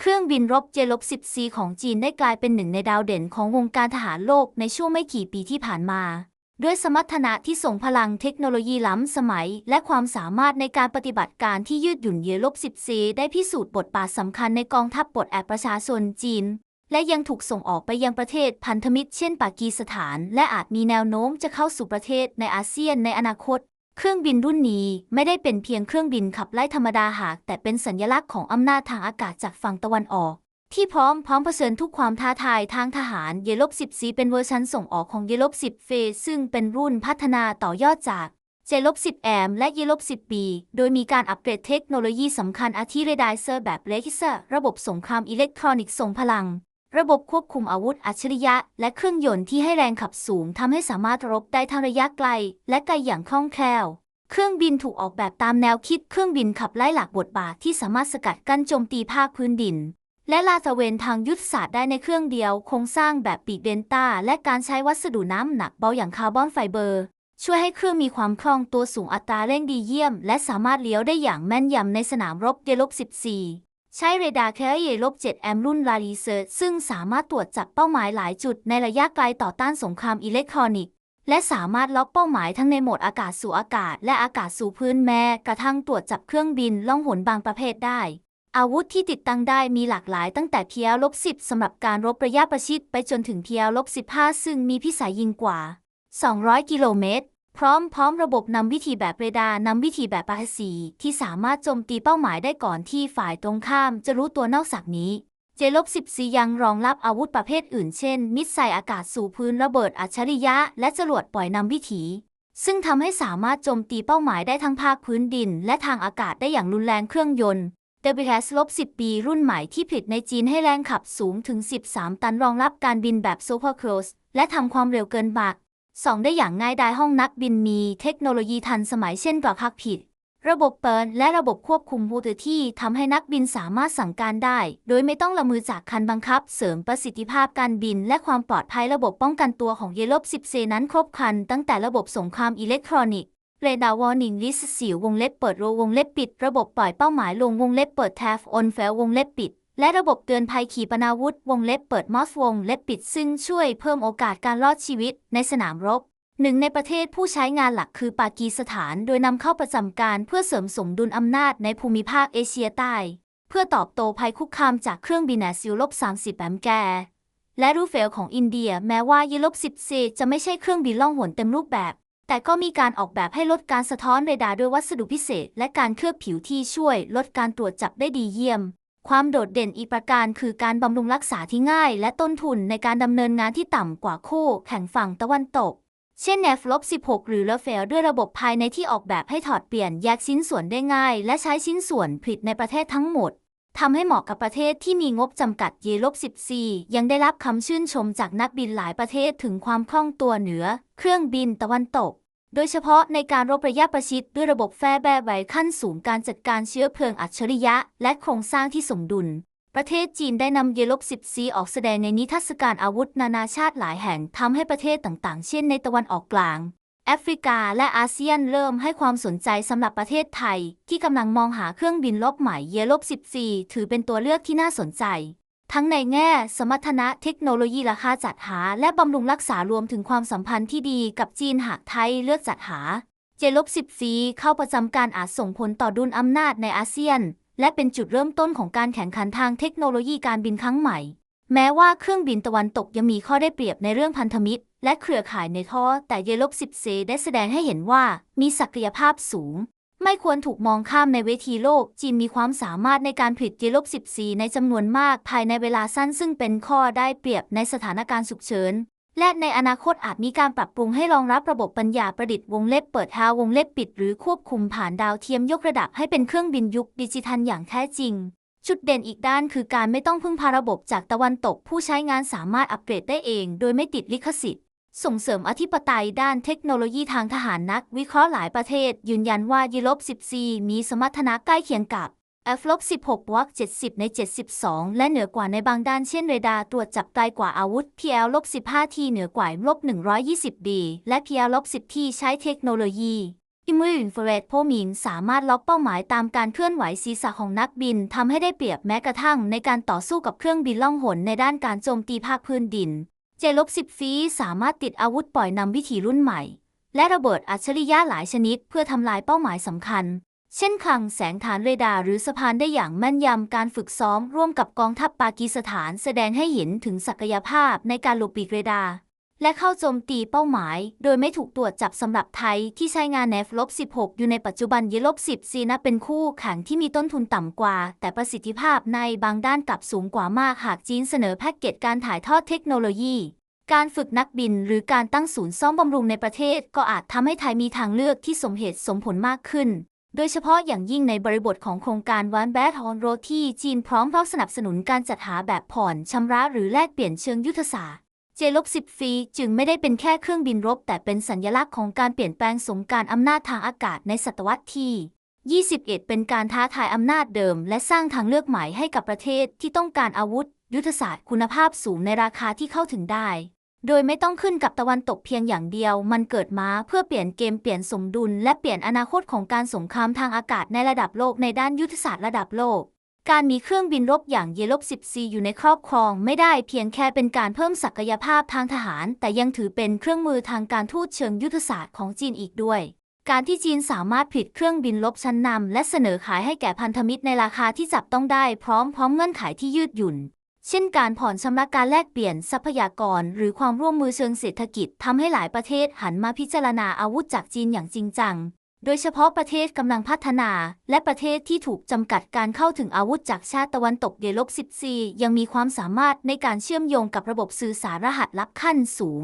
เครื่องบินรบเจลบ10 c ของจีนได้กลายเป็นหนึ่งในดาวเด่นของวงการทหารโลกในช่วงไม่กี่ปีที่ผ่านมา ด้วยสมรรถนะที่ส่งพลังเทคโนโลยีล้ำสมัย และความสามารถในการปฏิบัติการที่ยืดหยุ่นเยลบ 10 c ได้พิสูจน์บทบาทสำคัญในกองทัพปลดแอกประชาชนจีน และยังถูกส่งออกไปยังประเทศพันธมิตรเช่นปากีสถาน และอาจมีแนวโน้มจะเข้าสู่ประเทศในอาเซียนในอนาคต เครื่องบินรุ่นนี้ไม่ได้เป็นเพียงเครื่องบินขับไล่ธรรมดาหาก แต่เป็นสัญลักษณ์ของอำนาจทางอากาศจากฝั่งตะวันออก ที่พร้อมพร้อมเผชิญทุกความท้าทายทางทหารเยลบ10 c เป็นเวอร์ชันส่งออกของเยลบ10เฟซึ่งเป็นรุ่นพัฒนาต่อยอดจากเจลบ10แอมและเยลบ10 b โดยมีการอัปเกรดเทคโนโลยีสำคัญอาทิเรดายเซอร์แบบเลกิเซอร์ระบบสงครามอิเล็กทรอนิกส์ทรงพลัง ระบบควบคุมอาวุธอัจฉริยะ และเครื่องยนต์ที่ให้แรงขับสูงทำให้สามารถรบได้ทั้งระยะไกล และไกลอย่างคล่องแคล่ว เครื่องบินถูกออกแบบตามแนวคิดเครื่องบินขับไล่หลากบทบาทที่สามารถสกัดกั้นโจมตีภาคพื้นดิน และลาตะเวนทางยุทธศาสตร์ได้ในเครื่องเดียว โครงสร้างแบบปีกเดนต้า และการใช้วัสดุน้ำหนักเบาอย่างคาร์บอนไฟเบอร์ ช่วยให้เครื่องมีความคล่องตัวสูงอัตราเร่งดีเยี่ยม และสามารถเลี้ยวได้อย่างแม่นยำในสนามรบเดลบ14 ใช้เรดาร์แคเยลบ7แอมรุ่นลารีเซอร์ซึ่งสามารถตรวจจับเป้าหมายหลายจุดในระยะไกลต่อต้านสงครามอิเล็กทรอนิกส์ และสามารถล็อกเป้าหมายทั้งในโหมดอากาศสู่อากาศ และอากาศสู่พื้นแม้กระทั่งตรวจจับเครื่องบินล่องหนบางประเภทได้ อาวุธที่ติดตั้งได้มีหลากหลายตั้งแต่เพียลบ10สำหรับการรบระยะประชิดไปจนถึงเพียลบ15ซึ่งมีพิสัยยิงกว่า 200 กิโลเมตร พร้อมพร้อมระบบนำวิธีแบบเรดาร์นำวิธีแบบปาสีที่สามารถโจมตีเป้าหมายได้ก่อนที่ฝ่ายตรงข้ามจะรู้ตัวนอกจากนี้ เจลบ14 ยังรองรับอาวุธประเภทอื่นเช่น มิสไซล์อากาศสู่พื้นระเบิดอัจฉริยะ และจรวดปล่อยนำวิถี ซึ่งทำให้สามารถโจมตีเป้าหมายได้ทั้งภาคพื้นดิน และทางอากาศได้อย่างรุนแรงเครื่องยนต์ WS ลบ10 ปีรุ่นใหม่ที่ผลิตในจีนให้แรงขับสูงถึง 13 ตันรองรับการบินแบบ Super Cruise และทำความเร็วเกินมาก 2 ได้อย่างง่ายดายห้องนักบินมีเทคโนโลยีทันสมัยเช่นกว่าคักผิด ระบบเปิดและระบบควบคุมมูเตอร์ที่ทำให้นักบินสามารถสั่งการได้ โดยไม่ต้องละมือจากคันบังคับ เสริมประสิทธิภาพการบิน และความปลอดภัยระบบป้องกันตัวของเยลบ10เซนั้นครบครัน ตั้งแต่ระบบสงครามอิเล็กทรอนิกส์เรดาร์วอร์นิ่งลิสสิววงเล็บเปิดโรวงเล็บปิด ระบบปล่อยเป้าหมายลงวงเล็บเปิดแทฟออนเฟลวงเล็บปิด และระบบเตือนภัยขีปนาวุธวงเล็บเปิดมอสวงเล็บปิดซึ่งช่วยเพิ่มโอกาสการรอดชีวิตในสนามรบหนึ่งในประเทศผู้ใช้งานหลักคือปากีสถาน โดยนำเข้าประจำการเพื่อเสริมสมดุลอำนาจในภูมิภาคเอเชียใต้ เพื่อตอบโต้ภัยคุกคามจากเครื่องบินแอซิลลบ30แอมแกร์และรูเฟลของอินเดีย แม้ว่ายีลบ10เซจะไม่ใช่เครื่องบินล่องหนเต็มรูปแบบ แต่ก็มีการออกแบบให้ลดการสะท้อนเรดาร์ด้วยวัสดุพิเศษ และการเคลือบผิวที่ช่วยลดการตรวจจับได้ดีเยี่ยม ความโดดเด่นอีกประการคือการบำรุงรักษาที่ง่าย และต้นทุนในการดำเนินงานที่ต่ำกว่าคู่แข่งฝั่งตะวันตก เช่น f 16 หรือ r a f a e ด้วยระบบภายในที่ออกแบบให้ถอดเปลี่ยนแยกชิ้นส่วนได้ง่าย และใช้ชิ้นส่วนผลิตในประเทศทั้งหมดทำให้เหมาะกับประเทศที่มีงบจำกัดเยลบ14 ยังได้รับคำชื่นชมจากนักบินหลายประเทศถึงความคล่องตัวเหนือ เครื่องบินตะวันตก โดยเฉพาะในการรบระยะประชิดด้วยระบบแฟร์แบร์ไวขั้นสูงการจัดการเชื้อเพลิงอัจฉริยะ และโครงสร้างที่สมดุล ประเทศจีนได้นำเยลบ10 c ออกแสดงในนิทรรศการอาวุธนานาชาติหลายแห่งทำให้ประเทศต่างๆ เช่นในตะวันออกกลางแอฟริกาและอาเซียนเริ่มให้ความสนใจสำหรับประเทศไทย ที่กำลังมองหาเครื่องบินลบใหม่เยลบ14ถือเป็นตัวเลือกที่น่าสนใจ ทั้งในแง่สมรรถนะเทคโนโลยีราคาจัดหา และบำรุงรักษารวมถึงความสัมพันธ์ที่ดีกับจีนหากไทยเลือกจัดหา เจลบ10 c เข้าประจำการอาจส่งผลต่อดุลอำนาจในอาเซียน และเป็นจุดเริ่มต้นของการแข่งขันทางเทคโนโลยีการบินครั้งใหม่ แม้ว่าเครื่องบินตะวันตกยังมีข้อได้เปรียบในเรื่องพันธมิตร และเครือข่ายในท่อแต่เยลบ10 c ได้แสดงให้เห็นว่ามีศักยภาพสูง ไม่ควรถูกมองข้ามในเวทีโลก จีนมีความสามารถในการผลิตเยลบ10 c ในจำนวนมากภายในเวลาสั้นซึ่งเป็นข้อได้เปรียบในสถานการณ์ฉุกเฉิน และในอนาคตอาจมีการปรับปรุงให้รองรับระบบปัญญาประดิษฐ์วงเล็บเปิดฮาวงเล็บปิด หรือควบคุมผ่านดาวเทียมยกระดับให้เป็นเครื่องบินยุคดิจิทัลอย่างแท้จริงจุดเด่นอีกด้านคือการไม่ต้องพึ่งพาระบบจากตะวันตก ผู้ใช้งานสามารถอัปเกรดได้เอง โดยไม่ติดลิขสิทธิ์ ส่งเสริมอธิปไตยด้านเทคโนโลยีทางทหารนัก วิเคราะห์หลายประเทศ ยืนยันว่ายีลบ10 c มีสมรรถนะใกล้เคียงกับ f 16วัก70 ใน 72 และเหนือกว่าในบางด้านเช่นเรดาร์ตรวจจับไกลกว่าอาวุธ PL 15 t เหนือกว่าลบ120 d และ PL 10 t ใช้เทคโนโลยีอิม r อินฟราเรดโพมิงสามารถล็อกเป้าหมายตามการเคลื่อนไหวศีรษะของนักบินทำให้ได้เปรียบแม้กระทั่งในการต่อสู้กับเครื่องบินล่องหนในด้านการโจมตีภาคพื้นดิน เจลบสิบฟีสามารถติดอาวุธปล่อยนำวิถีรุ่นใหม่ และระเบิดอัจฉริยะหลายชนิดเพื่อทำลายเป้าหมายสำคัญ เช่นคลังแสงฐานเรดาร์หรือสะพานได้อย่างแม่นยำการฝึกซ้อมร่วมกับกองทัพปากีสถานแสดงให้เห็นถึงศักยภาพในการหลบปีกเรดาร์ และเข้าโจมตีเป้าหมาย โดยไม่ถูกตรวจจับสำหรับไทยที่ใช้งาน f ลบ16 อยู่ในปัจจุบันเยลบ10ซีนับเป็นคู่แข่งที่มีต้นทุนต่ำกว่า แต่ประสิทธิภาพในบางด้านกลับสูงกว่ามากหากจีนเสนอแพ็กเกจการถ่ายทอดเทคโนโลยี การฝึกนักบินหรือการตั้งศูนย์ซ่อมบำรุงในประเทศ ก็อาจทำให้ไทยมีทางเลือกที่สมเหตุสมผลมากขึ้น โดยเฉพาะอย่างยิ่งในบริบทของโครงการวันแบทฮอนโรที่จีนพร้อมรับสนับสนุนการจัดหาแบบผ่อนชำระหรือแลกเปลี่ยนเชิงยุทธศาสตร์ เจลบสิบฟีจึงไม่ได้เป็นแค่เครื่องบินรบ แต่เป็นสัญลักษณ์ของการเปลี่ยนแปลงสมการอำนาจทางอากาศในศตวรรษที่ 21 เป็นการท้าทายอำนาจเดิม และสร้างทางเลือกใหม่ให้กับประเทศที่ต้องการอาวุธ ยุทธศาสตร์คุณภาพสูงในราคาที่เข้าถึงได้ โดยไม่ต้องขึ้นกับตะวันตกเพียงอย่างเดียว มันเกิดมาเพื่อเปลี่ยนเกมเปลี่ยนสมดุล และเปลี่ยนอนาคตของการสงครามทางอากาศในระดับโลกในด้านยุทธศาสตร์ระดับโลก การมีเครื่องบินรบอย่างเยลบ10 c อยู่ในครอบครอง ไม่ได้เพียงแค่เป็นการเพิ่มศักยภาพทางทหาร แต่ยังถือเป็นเครื่องมือทางการทูตเชิงยุทธศาสตร์ของจีนอีกด้วย การที่จีนสามารถผลิตเครื่องบินรบชั้นนำและเสนอขายให้แก่พันธมิตรในราคาที่จับต้องได้พร้อมพร้อมเงื่อนไขที่ยืดหยุ่น เช่น การผ่อนชำระการแลกเปลี่ยนทรัพยากร หรือความร่วมมือเชิงเศรษฐกิจทำให้หลายประเทศหันมาพิจารณาอาวุธจากจีนอย่างจริงจัง โดยเฉพาะประเทศกำลังพัฒนา และประเทศที่ถูกจำกัดการเข้าถึงอาวุธจากชาติตะวันตกเยลบ14 ยังมีความสามารถในการเชื่อมโยงกับระบบสื่อสารรหัสลับขั้นสูง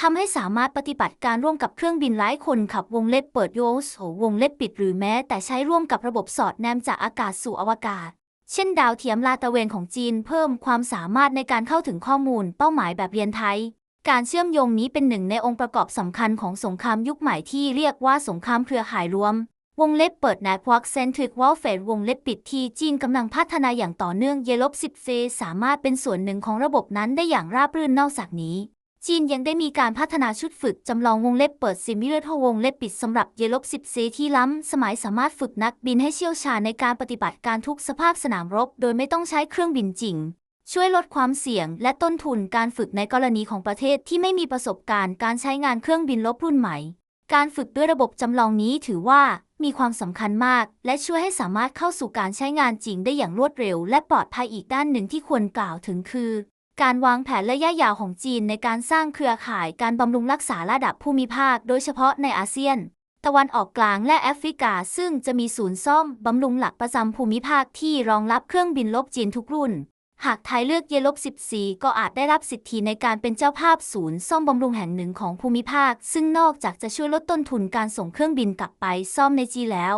ทำให้สามารถปฏิบัติการร่วมกับเครื่องบินหลายคนขับวงเล็บเปิดโยสวงเล็บปิดหรือแม้ แต่ใช้ร่วมกับระบบสอดแนมจากอากาศสู่อวกาศ เช่น ดาวเทียมลาตะเวนของจีนเพิ่มความสามารถในการเข้าถึงข้อมูลเป้าหมายแบบเรียนไทย การเชื่อมโยงนี้เป็นหนึ่งในองค์ประกอบสำคัญของสงครามยุคใหม่ที่เรียกว่าสงครามเครือข่ายรวม วงเล็บเปิด Network Centric Warfare วงเล็บปิดที่จีนกำลังพัฒนาอย่างต่อเนื่องเยลบ10เฟสามารถเป็นส่วนหนึ่งของระบบนั้นได้อย่างราบรื่นนอกจากนี้จีนยังได้มีการพัฒนาชุดฝึกจำลองวงเล็บเปิดซิมิเลเตอร์วงเล็บปิดสำหรับเยลบ10เซที่ล้ำสมัยสามารถฝึกนักบินให้เชี่ยวชาญในการปฏิบัติการทุกสภาพสนามรบ โดยไม่ต้องใช้เครื่องบินจริง ช่วยลดความเสี่ยงและต้นทุนการฝึกในกรณีของประเทศที่ไม่มีประสบการณ์การใช้งานเครื่องบินลบรุ่นใหม่ การฝึกด้วยระบบจำลองนี้ถือว่ามีความสำคัญมาก และช่วยให้สามารถเข้าสู่การใช้งานจริงได้อย่างรวดเร็ว และปลอดภัยอีกด้านหนึ่งที่ควรกล่าวถึงคือ การวางแผนระยะยาวของจีนในการสร้างเครือข่ายการบำรุงรักษาระดับภูมิภาค โดยเฉพาะในอาเซียน ตะวันออกกลางและแอฟริกา ซึ่งจะมีศูนย์ซ่อมบำรุงหลักประจำภูมิภาคที่รองรับเครื่องบินลบจีนทุกรุ่น หากไทยเลือกเยลบ14 ก็อาจได้รับสิทธิในการเป็นเจ้าภาพศูนย์ซ่อมบำรุงแห่งหนึ่งของภูมิภาค ซึ่งนอกจากจะช่วยลดต้นทุนการส่งเครื่องบินกลับไปซ่อมในจีแล้ว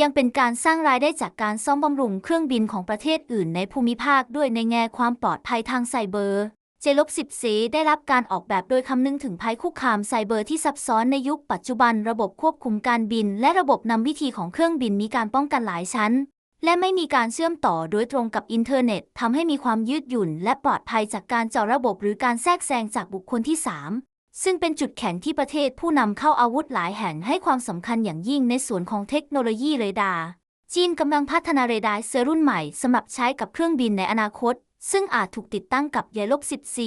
ยังเป็นการสร้างรายได้จากการซ่อมบำรุงเครื่องบินของประเทศอื่นในภูมิภาคด้วยในแง่ความปลอดภัยทางไซเบอร์เจลบ10 c ได้รับการออกแบบโดยคำนึงถึงภัยคุกคามไซเบอร์ที่ซับซ้อนในยุคปัจจุบัน ระบบควบคุมการบิน และระบบนำวิธีของเครื่องบินมีการป้องกันหลายชั้น และไม่มีการเชื่อมต่อโดยตรงกับอินเทอร์เน็ตทำให้มีความยืดหยุ่น และปลอดภัยจากการเจาะระบบหรือการแทรกแซงจากบุคคลที่ 3 ซึ่งเป็นจุดแข็งที่ประเทศผู้นำเข้าอาวุธหลายแห่งให้ความสำคัญอย่างยิ่งในส่วนของเทคโนโลยีเรดาร์จีนกำลังพัฒนาเรดาร์เซอร์รุ่นใหม่สำหรับใช้กับเครื่องบินในอนาคต ซึ่งอาจถูกติดตั้งกับเยลบ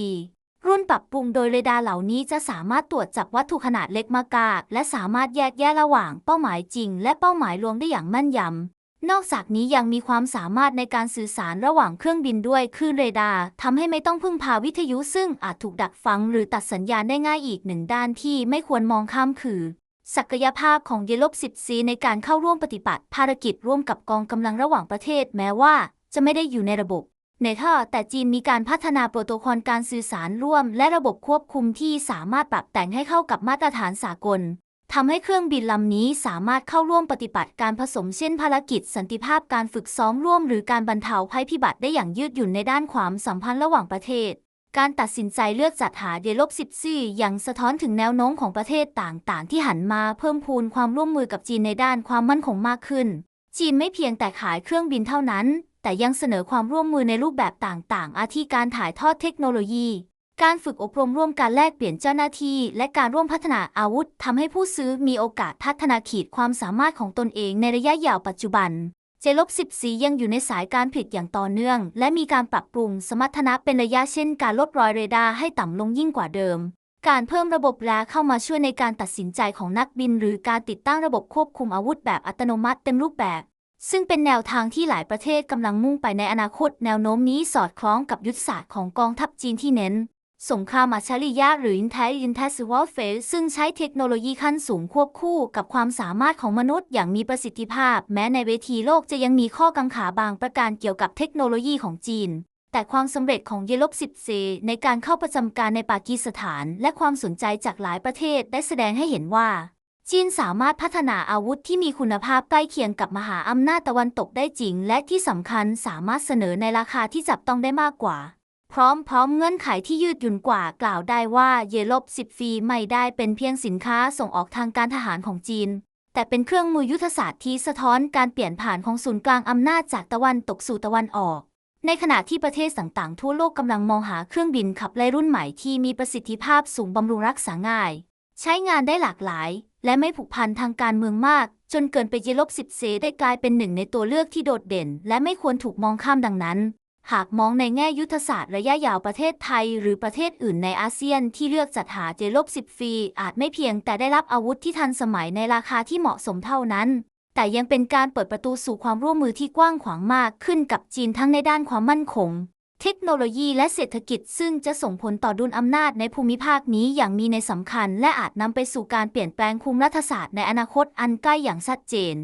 14รุ่นปรับปรุงโดยเรดาร์เหล่านี้จะสามารถตรวจจับวัตถุขนาดเล็กมากาและสามารถแยกแยะระหว่างเป้าหมายจริง และเป้าหมายลวงได้อย่างแม่นยำ นอกจากนี้ยังมีความสามารถในการสื่อสารระหว่างเครื่องบินด้วยคลื่นเรดาร์ทำให้ไม่ต้องพึ่งพาวิทยุซึ่งอาจถูกดักฟังหรือตัดสัญญาณได้ง่ายอีกหนึ่งด้านที่ไม่ควรมองข้ามคือ ศักยภาพของเยลบ10 c ในการเข้าร่วมปฏิบัติภารกิจร่วมกับกองกำลังระหว่างประเทศ แม้ว่าจะไม่ได้อยู่ในระบบในท่อแต่จีนมีการพัฒนาโปรโตคอลการสื่อสารร่วม และระบบควบคุมที่สามารถปรับแต่งให้เข้ากับมาตรฐานสากล ทำให้เครื่องบินลำนี้สามารถเข้าร่วมปฏิบัติการผสมเช่นภารกิจสันติภาพการฝึกซ้อมร่วมหรือการบรรเทาภัยพิบัติได้อย่างยืดหยุ่นในด้านความสัมพันธ์ระหว่างประเทศ การตัดสินใจเลือกจัดหาเดลบ14ยังสะท้อนถึงแนวโน้มของประเทศต่างๆ ที่หันมาเพิ่มพูนความร่วมมือกับจีนในด้านความมั่นคงมากขึ้น จีนไม่เพียงแต่ขายเครื่องบินเท่านั้น แต่ยังเสนอความร่วมมือในรูปแบบต่างๆ อาทิการถ่ายทอดเทคโนโลยี การฝึกอบรมร่วมการแลกเปลี่ยนเจ้าหน้าที่ และการร่วมพัฒนาอาวุธทำให้ผู้ซื้อมีโอกาสพัฒนาขีดความสามารถของตนเองในระยะยาวปัจจุบันเจลบ14 ยังอยู่ในสายการผลิตอย่างต่อเนื่อง และมีการปรับปรุงสมรรถนะเป็นระยะเช่นการลดรอยเรดาร์ให้ต่ำลงยิ่งกว่าเดิม การเพิ่มระบบแรเข้ามาช่วยในการตัดสินใจของนักบิน หรือการติดตั้งระบบควบคุมอาวุธแบบอัตโนมัติเต็มรูปแบบ ซึ่งเป็นแนวทางที่หลายประเทศกำลังมุ่งไปในอนาคต แนวโน้มนี้สอดคล้องกับยุทธศาสตร์ของกองทัพจีนที่เน้น สงครามอัจฉริยะหรือ Intelligent Warfare ซึ่งใช้เทคโนโลยีขั้นสูงควบคู่กับความสามารถของมนุษย์อย่างมีประสิทธิภาพ แม้ในเวทีโลกจะยังมีข้อกังขาบางประการเกี่ยวกับเทคโนโลยีของจีน แต่ความสำเร็จของเยลบ10 c ในการเข้าประจำการในปากีสถาน และความสนใจจากหลายประเทศได้แสดงให้เห็นว่า จีนสามารถพัฒนาอาวุธที่มีคุณภาพใกล้เคียงกับมหาอำนาจตะวันตกได้จริง และที่สำคัญสามารถเสนอในราคาที่จับต้องได้มากกว่า พร้อมพร้อมเงื่อนไขที่ยืดหยุ่นกว่ากล่าวได้ว่าเยลบ10 ฟีไม่ได้เป็นเพียงสินค้าส่งออกทางการทหารของจีน แต่เป็นเครื่องมือยุทธศาสตร์ที่สะท้อนการเปลี่ยนผ่านของศูนย์กลางอำนาจจากตะวันตกสู่ตะวันออก ในขณะที่ประเทศต่างๆ ทั่วโลกกำลังมองหาเครื่องบินขับไล่รุ่นใหม่ที่มีประสิทธิภาพสูงบำรุงรักษาง่าย ใช้งานได้หลากหลาย และไม่ผูกพันทางการเมืองมาก จนเกินไปเยลบ10เซได้กลายเป็นหนึ่งในตัวเลือกที่โดดเด่น และไม่ควรถูกมองข้ามดังนั้น หากมองในแง่ยุทธศาสตร์ระยะยาวประเทศไทย หรือประเทศอื่นในอาเซียนที่เลือกจัดหาเจลบ10ฟรีอาจไม่เพียงแต่ได้รับอาวุธที่ทันสมัยในราคาที่เหมาะสมเท่านั้น แต่ยังเป็นการเปิดประตูสู่ความร่วมมือที่กว้างขวางมากขึ้นกับจีนทั้งในด้านความมั่นคง เทคโนโลยีและเศรษฐกิจซึ่งจะส่งผลต่อดุลอำนาจในภูมิภาคนี้อย่างมีในสำคัญ และอาจนำไปสู่การเปลี่ยนแปลงภูมิรัฐศาสตร์ในอนาคตอันใกล้อย่างชัดเจน